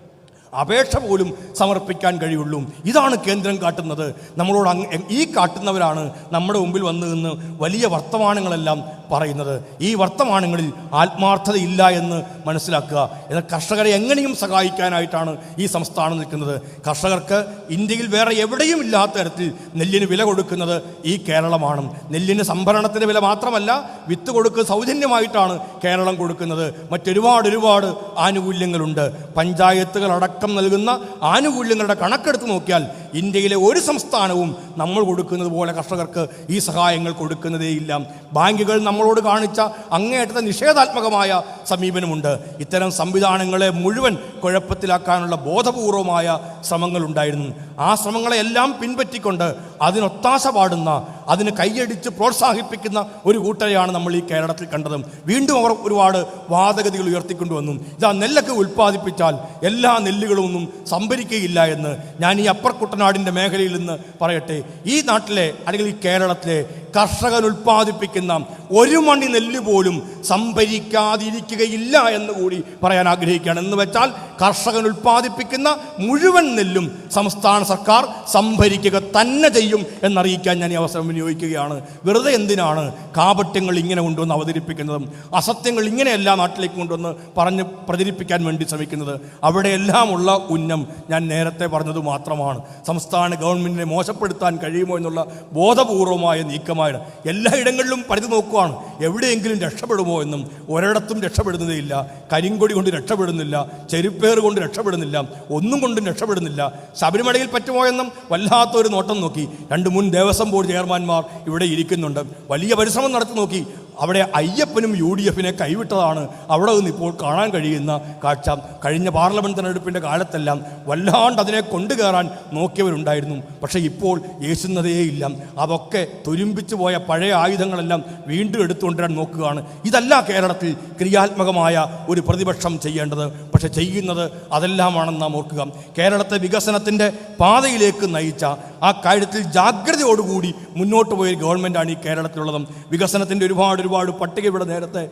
അപേക്ഷ പോലും സമർപ്പിക്കാൻ കഴിയുള്ളൂ. ഇതാണ് കേന്ദ്രം കാട്ടുന്നത്. നമ്മളോട് ഈ കാട്ടുന്നവരാണ് നമ്മുടെ മുമ്പിൽ വന്നു നിന്ന് വലിയ വർത്തമാനങ്ങളെല്ലാം പറയുന്നത് ഈ വർത്തമാനങ്ങളിൽ ആത്മാർത്ഥതയില്ല എന്ന് മനസ്സിലാക്കുക. എന്നാൽ കർഷകരെ എങ്ങനെയും സഹായിക്കാനായിട്ടാണ് ഈ സംസ്ഥാനം നിൽക്കുന്നത്. കർഷകർക്ക് ഇന്ത്യയിൽ വേറെ എവിടെയും ഇല്ലാത്ത തരത്തിൽ നെല്ലിന് വില കൊടുക്കുന്നത് ഈ കേരളമാണ്. നെല്ലിന് സംഭരണത്തിന് വില മാത്രമല്ല വിത്ത് കൊടുക്ക് സൗജന്യമായിട്ടാണ് കേരളം കൊടുക്കുന്നത്. മറ്റൊരുപാട് ഒരുപാട് ആനുകൂല്യങ്ങളുണ്ട്. പഞ്ചായത്തുകൾ അടക്കം നൽകുന്ന ആനുകൂല്യങ്ങളുടെ കണക്കെടുത്ത് നോക്കിയാൽ ഇന്ത്യയിലെ ഒരു സംസ്ഥാനവും നമ്മൾ കൊടുക്കുന്നത് പോലെ കർഷകർക്ക് ഈ സഹായങ്ങൾ കൊടുക്കുന്നതേയില്ല ബാങ്കുകൾ നമ്മളോട് കാണിച്ച അങ്ങേയറ്റത്തെ നിഷേധാത്മകമായ സമീപനമുണ്ട്. ഇത്തരം സംവിധാനങ്ങളെ മുഴുവൻ കുഴപ്പത്തിലാക്കാനുള്ള ബോധപൂർവമായ ശ്രമങ്ങളുണ്ടായിരുന്നു. ആ ശ്രമങ്ങളെല്ലാം പിൻപറ്റിക്കൊണ്ട് അതിനൊത്താശ പാടുന്ന അതിന് കൈയടിച്ച് പ്രോത്സാഹിപ്പിക്കുന്ന ഒരു കൂട്ടരെയാണ് നമ്മൾ ഈ കേരളത്തിൽ കണ്ടതും. വീണ്ടും അവർ ഒരുപാട് വാദഗതികൾ ഉയർത്തിക്കൊണ്ടുവന്നു ഇതാ നെല്ലൊക്കെ ഉൽപ്പാദിപ്പിച്ചാൽ എല്ലാ നെല്ലുകളും ഒന്നും സംഭരിക്കുകയില്ല എന്ന് ഞാൻ ഈ അപ്പർ കുട്ടനാടിന്റെ മേഖലയിൽ നിന്ന് പറയട്ടെ. ഈ നാട്ടിലെ അല്ലെങ്കിൽ ഈ കേരളത്തിലെ കർഷകൻ ഉൽപ്പാദിപ്പിക്കുന്ന ഒരു മണി നെല്ല് പോലും സംഭരിക്കാതിരിക്കുകയില്ല എന്ന് കൂടി പറയാൻ ആഗ്രഹിക്കുകയാണ്. എന്ന് വെച്ചാൽ കർഷകൻ ഉൽപ്പാദിപ്പിക്കുന്ന മുഴുവൻ നെല്ലും സംസ്ഥാന സർക്കാർ സംഭരിക്കുക തന്നെ ചെയ്യും എന്നറിയിക്കാൻ ഞാൻ ഈ അവസരം വിനിയോഗിക്കുകയാണ്. വെറുതെ എന്തിനാണ് കാപട്യങ്ങൾ ഇങ്ങനെ കൊണ്ടുവന്ന് അവതരിപ്പിക്കുന്നതും അസത്യങ്ങൾ ഇങ്ങനെയല്ല നാട്ടിലേക്ക് കൊണ്ടുവന്ന് പറഞ്ഞ് പ്രചരിപ്പിക്കാൻ വേണ്ടി ശ്രമിക്കുന്നത്? അവിടെയെല്ലാം ഉള്ള ഉന്നം ഞാൻ നേരത്തെ പറഞ്ഞത് മാത്രമാണ്. സംസ്ഥാന ഗവൺമെന്റിനെ മോശപ്പെടുത്താൻ കഴിയുമോ എന്നുള്ള ബോധപൂർവമായ നീക്കമാണ്. എല്ലായിടങ്ങളിലും പരിധി നോക്കുവാണ്. എവിടെയെങ്കിലും രക്ഷപ്പെടുമോ എന്നും ഒരിടത്തും രക്ഷപ്പെടുന്നതേയില്ല. കരിങ്കൊടി കൊണ്ട് രക്ഷപ്പെടുന്നില്ല. ചെരുപ്പേറ് കൊണ്ട് രക്ഷപ്പെടുന്നില്ല. ഒന്നും കൊണ്ടും രക്ഷപ്പെടുന്നില്ല. ശബരിമലയിൽ പറ്റുമോ എന്നും വല്ലാത്തൊരു നോട്ടം നോക്കി. രണ്ട് മുൻ ദേവസ്വം ബോർഡ് ചെയർമാൻമാർ ഇവിടെ ഇരിക്കുന്നുണ്ട്. വലിയ പരിശ്രമം നടത്തി നോക്കി. അവിടെ അയ്യപ്പനും യു ഡി എഫിനെ കൈവിട്ടതാണ്. അവിടെ നിന്ന് ഇപ്പോൾ കാണാൻ കഴിയുന്ന കാഴ്ച. കഴിഞ്ഞ പാർലമെന്റ് തെരഞ്ഞെടുപ്പിന്റെ കാലത്തെല്ലാം വല്ലാണ്ട് അതിനെ കൊണ്ടുകയറാൻ നോക്കിയവരുണ്ടായിരുന്നു. പക്ഷേ ഇപ്പോൾ യേശുന്നതേയില്ല അതൊക്കെ തുരുമ്പിച്ചു പോയ പഴയ ആയുധങ്ങളെല്ലാം വീണ്ടും എടുത്തുകൊണ്ടുവരാൻ നോക്കുകയാണ്. ഇതല്ല കേരളത്തിൽ ക്രിയാത്മകമായ ഒരു പ്രതിപക്ഷം ചെയ്യേണ്ടത്. പക്ഷെ ചെയ്യുന്നത് അതെല്ലാമാണെന്ന് നാം ഓർക്കുക. കേരളത്തെ വികസനത്തിന്റെ പാതയിലേക്ക് നയിച്ച ആ കാര്യത്തിൽ ജാഗ്രതയോടുകൂടി മുന്നോട്ട് പോയ ഗവൺമെന്റാണ് ഈ കേരളത്തിലുള്ളതും. വികസനത്തിന്റെ ഒരുപാട് ഒരുപാട് പട്ടിക ഇവിടെ നേരത്തെ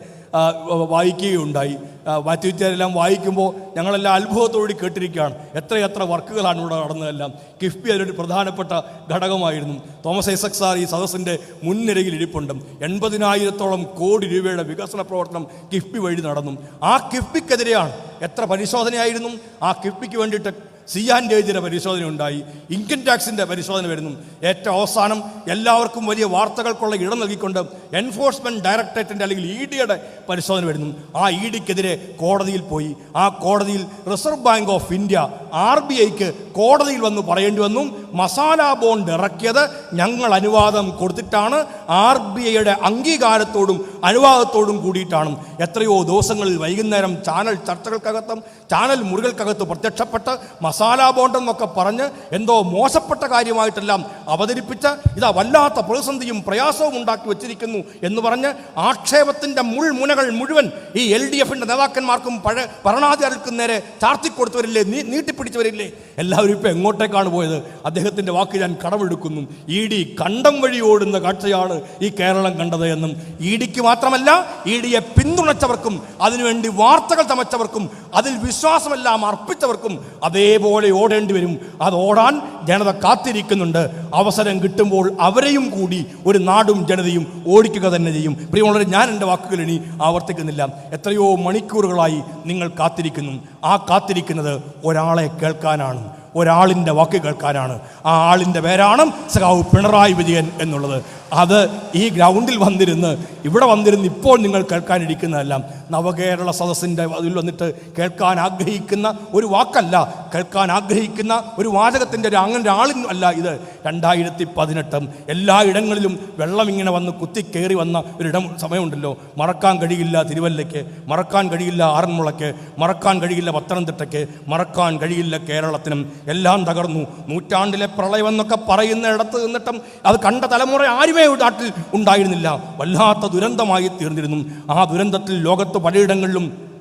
വായിക്കുകയുണ്ടായി. വാറ്റുവിദ്യാരെല്ലാം വായിക്കുമ്പോൾ ഞങ്ങളെല്ലാം അത്ഭുതത്തോടി കേട്ടിരിക്കുകയാണ്. എത്രയെത്ര വർക്കുകളാണ് ഇവിടെ നടന്നതെല്ലാം. കിഫ്ബി അതിലൊരു പ്രധാനപ്പെട്ട ഘടകമായിരുന്നു. തോമസ് ഐസക് സാർ ഈ സദസ്സിന്റെ മുൻനിരയിൽ ഇരിപ്പുണ്ട്. എൺപതിനായിരത്തോളം കോടി രൂപയുടെ വികസന പ്രവർത്തനം കിഫ്ബി വഴി നടന്നു. ആ കിഫ്ബിക്കെതിരെയാണ് എത്ര പരിശോധനയായിരുന്നു. ആ കിഫ്ബിക്ക് വേണ്ടിയിട്ട് സിയാൻ രേജിയുടെ പരിശോധന ഉണ്ടായി. ഇൻകം ടാക്സിന്റെ പരിശോധന വരുന്നു. ഏറ്റവും അവസാനം എല്ലാവർക്കും വലിയ വാർത്തകൾക്കുള്ള ഇടം നൽകിക്കൊണ്ട് എൻഫോഴ്സ്മെന്റ് ഡയറക്ടറേറ്റിന്റെ അല്ലെങ്കിൽ ഇ ഡിയുടെ പരിശോധന വരുന്നു. ആ ഇ ഡിക്കെതിരെ കോടതിയിൽ പോയി. ആ കോടതിയിൽ Reserve Bank of India R B ഐക്ക് കോടതിയിൽ വന്ന് പറയേണ്ടി വന്നു. മസാല ബോണ്ട് ഇറക്കിയത് ഞങ്ങൾ അനുവാദം കൊടുത്തിട്ടാണ്. ആർ ബി ഐയുടെ അംഗീകാരത്തോടും അനുവാദത്തോടും കൂടിയിട്ടാണ്. എത്രയോ ദിവസങ്ങളിൽ വൈകുന്നേരം ചാനൽ ചർച്ചകൾക്കകത്തും ചാനൽ മുറികൾക്കകത്ത് പ്രത്യക്ഷപ്പെട്ട് മസാല ബോണ്ട് എന്നൊക്കെ പറഞ്ഞ് എന്തോ മോശപ്പെട്ട കാര്യമായിട്ടെല്ലാം അവതരിപ്പിച്ച് ഇതാ വല്ലാത്ത പ്രതിസന്ധിയും പ്രയാസവും ഉണ്ടാക്കി വെച്ചിരിക്കുന്നു എന്ന് പറഞ്ഞ് ആക്ഷേപത്തിന്റെ മുൾമുനകൾ മുഴുവൻ ഈ എൽ ഡി എഫിന്റെ നേതാക്കന്മാർക്കും പഴ ഭരണാധികാരികൾക്കും നേരെ ചാർത്തിക്കൊടുത്തവരില്ലേ? നീ നീട്ടിപ്പിടിച്ചവരില്ലേ? എല്ലാവരും ഇപ്പോൾ എങ്ങോട്ടേക്കാണ് പോയത്? അദ്ദേഹത്തിന്റെ വാക്ക് ഞാൻ കടമെടുക്കുന്നു. ഇ ഡി കണ്ടം വഴി ഓടുന്ന കാഴ്ചയാണ് ഈ കേരളം കണ്ടത് എന്നും. ഇ ഡിക്ക് മാത്രമല്ല ഇ ഡിയെ പിന്തുണച്ചവർക്കും അതിനുവേണ്ടി വാർത്തകൾ ചമച്ചവർക്കും അതിൽ വിശ്വാസമെല്ലാം അർപ്പിച്ചവർക്കും അതേപോലെ ഓടേണ്ടി വരും. അത് ഓടാൻ ജനത കാത്തിരിക്കുന്നുണ്ട്. അവസരം കിട്ടുമ്പോൾ അവരെയും കൂടി ഒരു നാടും ജനതയും ഓടിക്കുക തന്നെ ചെയ്യും. പ്രിയമുള്ളവരെ ഞാൻ എന്റെ വാക്കുകൾ ഇനി ആവർത്തിക്കുന്നില്ല. എത്രയോ മണിക്കൂറുകളായി നിങ്ങൾ കാത്തിരിക്കുന്നു. ആ കാത്തിരിക്കുന്നത് ഒരാളെ കേൾക്കാനാണ്. ഒരാളിന്റെ വാക്ക് കേൾക്കാനാണ്. ആ ആളിന്റെ പേരാണ് സഖാവ് പിണറായി വിജയൻ എന്നുള്ളത്. അത് ഈ ഗ്രൗണ്ടിൽ വന്നിരുന്ന് ഇവിടെ വന്നിരുന്ന് ഇപ്പോൾ നിങ്ങൾ കേൾക്കാനിരിക്കുന്നതെല്ലാം നവകേരള സദസ്സിന്റെ അതിൽ വന്നിട്ട് കേൾക്കാൻ ആഗ്രഹിക്കുന്ന ഒരു വാക്കല്ല കേൾക്കാൻ ആഗ്രഹിക്കുന്ന ഒരു വാചകത്തിന്റെ ഒരു അങ്ങനെ ഒരാളും അല്ല ഇത്. രണ്ടായിരത്തി പതിനെട്ടും എല്ലായിടങ്ങളിലും വെള്ളം ഇങ്ങനെ വന്ന് കുത്തിക്കേറി വന്ന ഒരിടം സമയമുണ്ടല്ലോ. മറക്കാൻ കഴിയില്ല തിരുവല്ലയ്ക്ക് മറക്കാൻ കഴിയില്ല ആറന്മുളയ്ക്ക് മറക്കാൻ കഴിയില്ല പത്തനംതിട്ടയ്ക്ക് മറക്കാൻ കഴിയില്ല കേരളത്തിനും. എല്ലാം തകർന്നു. നൂറ്റാണ്ടിലെ പ്രളയം എന്നൊക്കെ പറയുന്ന ഇടത്ത് നിന്നിട്ടും അത് കണ്ട തലമുറ ആരുമേ നാട്ടിൽ ഉണ്ടായിരുന്നില്ല. വല്ലാത്ത ദുരന്തമായി തീർന്നിരുന്നു. ആ ദുരന്തത്തിൽ ലോകത്ത് പലയിടങ്ങളിലും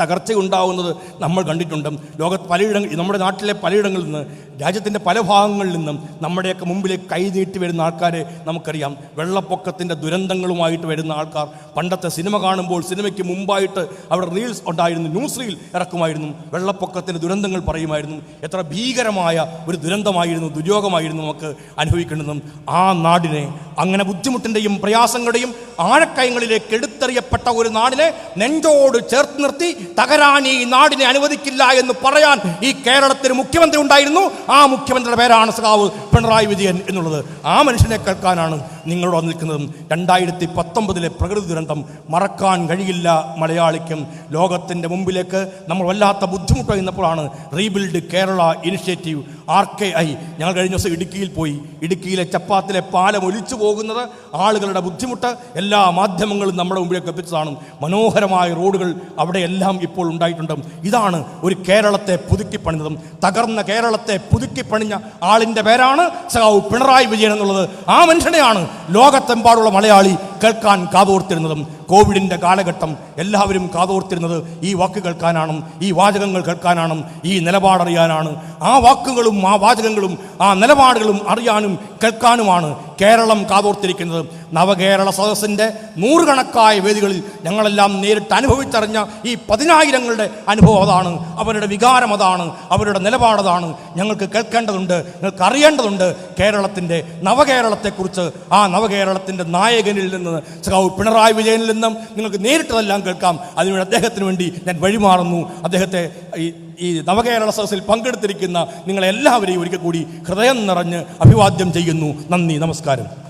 തകർച്ചയുണ്ടാവുന്നത് നമ്മൾ കണ്ടിട്ടുണ്ട്. ലോകത്ത് പലയിടങ്ങൾ നമ്മുടെ നാട്ടിലെ പലയിടങ്ങളിൽ നിന്ന് രാജ്യത്തിന്റെ പല ഭാഗങ്ങളിൽ നിന്നും നമ്മുടെയൊക്കെ മുമ്പിലേക്ക് കൈ നീട്ടി വരുന്ന ആൾക്കാരെ നമുക്കറിയാം. വെള്ളപ്പൊക്കത്തിന്റെ ദുരന്തങ്ങളുമായിട്ട് വരുന്ന ആൾക്കാർ. പണ്ടത്തെ സിനിമ കാണുമ്പോൾ സിനിമയ്ക്ക് മുമ്പായിട്ട് അവിടെ റീൽസ് ഉണ്ടായിരുന്നു. ന്യൂസ് റീൽ ഇറക്കുമായിരുന്നു. വെള്ളപ്പൊക്കത്തിന്റെ ദുരന്തങ്ങൾ പറയുമായിരുന്നു. എത്ര ഭീകരമായ ഒരു ദുരന്തമായിരുന്നു ദുര്യോഗമായിരുന്നു നമുക്ക് അനുഭവിക്കേണ്ടതും. ആ നാടിനെ അങ്ങനെ ബുദ്ധിമുട്ടിന്റെയും പ്രയാസങ്ങളുടെയും ആഴക്കയങ്ങളിലേക്ക് എടുത്തെറിയപ്പെട്ട ഒരു നാടിനെ നെഞ്ചോട് ചേർത്ത് നിർത്തി തകരാൻ ഈ നാടിനെ അനുവദിക്കില്ല എന്ന് പറയാൻ ഈ കേരളത്തിന് മുഖ്യമന്ത്രി ഉണ്ടായിരുന്നു. ആ മുഖ്യമന്ത്രിയുടെ പേരാണ് സഖാവ് പിണറായി വിജയൻ എന്നുള്ളത്. ആ മനുഷ്യനെ കേൾക്കാനാണ് നിങ്ങളോട് നിൽക്കുന്നതും രണ്ടായിരത്തി പത്തൊമ്പതിലെ പ്രകൃതി ദുരന്തം മറക്കാൻ കഴിയില്ല മലയാളിക്കും. ലോകത്തിന്റെ മുമ്പിലേക്ക് നമ്മൾ വല്ലാത്ത ബുദ്ധിമുട്ട് കഴിയുന്നപ്പോഴാണ് rebuild Kerala initiative R K I. ഞങ്ങൾ കഴിഞ്ഞ ദിവസം ഇടുക്കിയിൽ പോയി. ഇടുക്കിയിലെ ചപ്പാത്തിലെ പാലം ഒലിച്ചു പോകുന്നത് ആളുകളുടെ ബുദ്ധിമുട്ട് എല്ലാ മാധ്യമങ്ങളും നമ്മുടെ മുമ്പിലേക്ക് എത്തിച്ചതാണ്. മനോഹരമായ റോഡുകൾ അവിടെ എല്ലാം ഇപ്പോൾ ഉണ്ടായിട്ടുണ്ട്. ഇതാണ് ഒരു കേരളത്തെ പുതുക്കി പണിതതും. തകർന്ന കേരളത്തെ പുതുക്കി പണിഞ്ഞ ആളിന്റെ പേരാണ് സഖാവ് പിണറായി വിജയൻ എന്നുള്ളത്. ആ മനുഷ്യനെയാണ് ലോകത്തെമ്പാടുള്ള മലയാളി കേൾക്കാൻ കാതോർത്തിരുന്നതും. കോവിഡിന്റെ കാലഘട്ടം എല്ലാവരും കാതോർത്തിരുന്നത് ഈ വാക്ക് കേൾക്കാനാണ് ഈ വാചകങ്ങൾ കേൾക്കാനാണ് ഈ നിലപാടറിയാനാണ്. ആ വാക്കുകളും ആ വാചകങ്ങളും ആ നിലപാടുകളും അറിയാനും കേൾക്കാനുമാണ് കേരളം കാതോർത്തിരിക്കുന്നത് നവകേരള സദസ്സിന്റെ നൂറുകണക്കായ വേദികളിൽ ഞങ്ങളെല്ലാം നേരിട്ട് അനുഭവിച്ചറിഞ്ഞ ഈ പതിനായിരങ്ങളുടെ അനുഭവം അതാണ് അവരുടെ വികാരം അതാണ് അവരുടെ നിലപാടതാണ്. ഞങ്ങൾക്ക് കേൾക്കേണ്ടതുണ്ട് ഞങ്ങൾക്ക് അറിയേണ്ടതുണ്ട് കേരളത്തിന്റെ നവകേരളത്തെക്കുറിച്ച്. ആ നവകേരളത്തിന്റെ നായകനിൽ നിന്ന് സഖാവ് പിണറായി വിജയനിൽ നിന്നും നിങ്ങൾക്ക് നേരിട്ടതെല്ലാം കേൾക്കാം. അതിനുവേണ്ടി അദ്ദേഹത്തിന് വേണ്ടി ഞാൻ വഴിമാറുന്നു. അദ്ദേഹത്തെ ഈ ഈ നവകേരള സദസ്സിൽ പങ്കെടുത്തിരിക്കുന്ന നിങ്ങളെല്ലാവരെയും ഒരിക്കൽ കൂടി ഹൃദയം നിറഞ്ഞ് അഭിവാദ്യം ചെയ്യുന്നു. നന്ദി നമസ്കാരം.